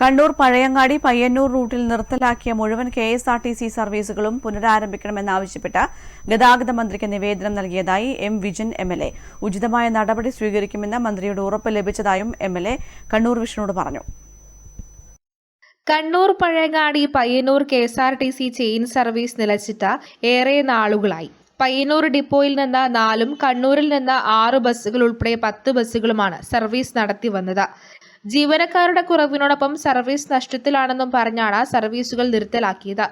കണ്ണൂർ പഴയങ്ങാടി പയ്യന്നൂർ റൂട്ടിൽ നിർത്തലാക്കിയ മുഴുവൻ K S R T C സർവീസുകളും പുനരാരംഭിക്കണമെന്നാവശ്യപ്പെട്ട് ഗതാഗത മന്ത്രിക്ക് നിവേദനം നൽകിയതായി M Vijin M L A. ഉചിതമായ നടപടി സ്വീകരിക്കുമെന്ന് മന്ത്രിയുടെ ഉറപ്പ് ലഭിച്ചതായും എം എൽ എ കണ്ണൂർ വിഷ്ണുവോട് പറഞ്ഞു. Kannur Pazhayangadi Payyanur K S R T C chain service നിലച്ചിട്ട് ഏറെ നാളുകളായി. പയ്യന്നൂർ ഡിപ്പോയിൽ നിന്ന് നാലും കണ്ണൂരിൽ നിന്ന് ആറ് ബസ്സുകൾ ഉൾപ്പെടെ പത്ത് ബസ്സുകളുമാണ് സർവീസ് നടത്തി വന്നത്. ജീവനക്കാരുടെ കുറവിനോടൊപ്പം സർവീസ് നഷ്ടത്തിലാണെന്നും പറഞ്ഞാണ് സർവീസുകൾ നിർത്തലാക്കിയത്.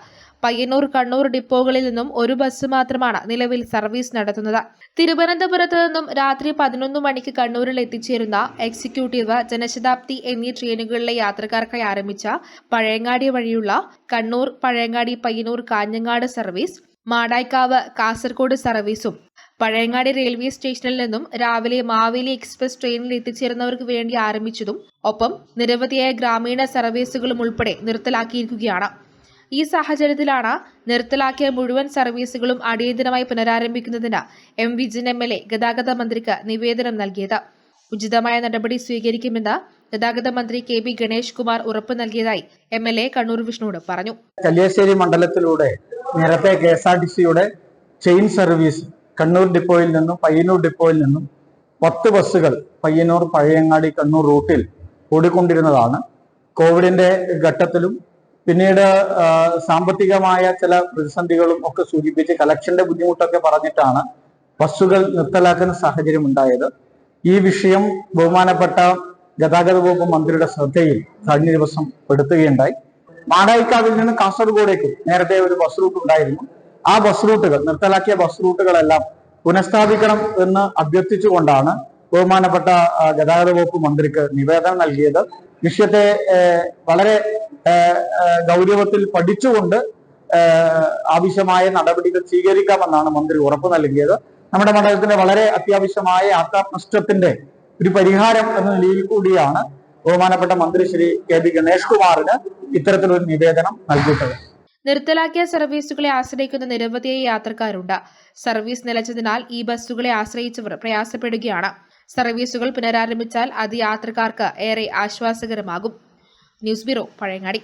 പയ്യന്നൂർ കണ്ണൂർ ഡിപ്പോകളിൽ നിന്നും ഒരു ബസ് മാത്രമാണ് നിലവിൽ സർവീസ് നടത്തുന്നത്. തിരുവനന്തപുരത്ത് നിന്നും രാത്രി പതിനൊന്ന് മണിക്ക് കണ്ണൂരിൽ എത്തിച്ചേരുന്ന എക്സിക്യൂട്ടീവ് ജനശതാബ്ദി എന്നീ ട്രെയിനുകളിലെ യാത്രക്കാർക്കായി ആരംഭിച്ച പഴയങ്ങാടി വഴിയുള്ള കണ്ണൂർ പഴയങ്ങാടി പയ്യന്നൂർ കാഞ്ഞങ്ങാട് സർവീസ് മാടായിക്കാവ് കാസർഗോഡ് സർവീസും പഴയങ്ങാടി റെയിൽവേ സ്റ്റേഷനിൽ നിന്നും രാവിലെ മാവേലി എക്സ്പ്രസ് ട്രെയിനിൽ എത്തിച്ചേരുന്നവർക്ക് വേണ്ടി ആരംഭിച്ചതും ഒപ്പം നിരവധിയായ ഗ്രാമീണ സർവീസുകളും ഉൾപ്പെടെ നിർത്തലാക്കിയിരിക്കുകയാണ്. ഈ സാഹചര്യത്തിലാണ് നിർത്തലാക്കിയ മുഴുവൻ സർവീസുകളും അടിയന്തരമായി പുനരാരംഭിക്കുന്നതിന് M Vijin M L A ഗതാഗത മന്ത്രിക്ക് നിവേദനം നൽകിയത്. ഉചിതമായ നടപടി സ്വീകരിക്കുമെന്ന് ഗതാഗത മന്ത്രി കെ ബി ഗണേഷ് കുമാർ ഉറപ്പ് നൽകിയതായി എം എൽ എ കണ്ണൂർ വിഷ്ണുവോട് പറഞ്ഞു. കല്യാശ്ശേരി മണ്ഡലത്തിലൂടെ നേരത്തെ കെ എസ് ആർ ടി സിയുടെ ചെയിൻ സർവീസ് കണ്ണൂർ ഡിപ്പോയിൽ നിന്നും പയ്യന്നൂർ ഡിപ്പോയിൽ നിന്നും പത്ത് ബസ്സുകൾ പയ്യന്നൂർ പഴയങ്ങാടി കണ്ണൂർ റൂട്ടിൽ ഓടിക്കൊണ്ടിരുന്നതാണ്. കോവിഡിന്റെ ഘട്ടത്തിലും പിന്നീട് സാമ്പത്തികമായ ചില പ്രതിസന്ധികളും ഒക്കെ സൂചിപ്പിച്ച് കലക്ഷന്റെ ബുദ്ധിമുട്ടൊക്കെ പറഞ്ഞിട്ടാണ് ബസ്സുകൾ നിർത്തലാക്കുന്ന സാഹചര്യം ഉണ്ടായത്. ഈ വിഷയം ബഹുമാനപ്പെട്ട ഗതാഗത വകുപ്പ് മന്ത്രിയുടെ ശ്രദ്ധയിൽ കഴിഞ്ഞ ദിവസം പെടുത്തുകയുണ്ടായി. മാടായിക്കാവിൽ നിന്ന് കാസർഗോഡേക്ക് നേരത്തെ ഒരു ബസ് റൂട്ട് ഉണ്ടായിരുന്നു. ആ ബസ് റൂട്ടുകൾ നിർത്തലാക്കിയ ബസ് റൂട്ടുകളെല്ലാം പുനഃസ്ഥാപിക്കണം എന്ന് അഭ്യർത്ഥിച്ചുകൊണ്ടാണ് ബഹുമാനപ്പെട്ട ഗതാഗത വകുപ്പ് മന്ത്രിക്ക് നിവേദനം നൽകിയത്. വിഷയത്തെ വളരെ ഗൗരവത്തിൽ പഠിച്ചുകൊണ്ട് ആവശ്യമായ നടപടികൾ സ്വീകരിക്കാമെന്നാണ് മന്ത്രി ഉറപ്പ് നൽകിയത്. നമ്മുടെ മണ്ഡലത്തിന്റെ വളരെ അത്യാവശ്യമായ യാത്രാനഷ്ടത്തിന്റെ ഒരു പരിഹാരം എന്ന നിലയിൽ കൂടിയാണ് ബഹുമാനപ്പെട്ട മന്ത്രി ശ്രീ കെ ബി ഗണേഷ് കുമാറിന് ഇത്തരത്തിലൊരു നിവേദനം നൽകിയിട്ടുള്ളത്. നിർത്തലാക്കിയ സർവീസുകളെ ആശ്രയിക്കുന്ന നിരവധി യാത്രക്കാരുണ്ട്. സർവീസ് നിലച്ചതിനാൽ ഈ ബസ്സുകളെ ആശ്രയിച്ചവർ പ്രയാസപ്പെടുകയാണ്. സർവീസുകൾ പുനരാരംഭിച്ചാൽ അത് യാത്രക്കാർക്ക് ഏറെ ആശ്വാസകരമാകും. News bureau Pazhayangadi.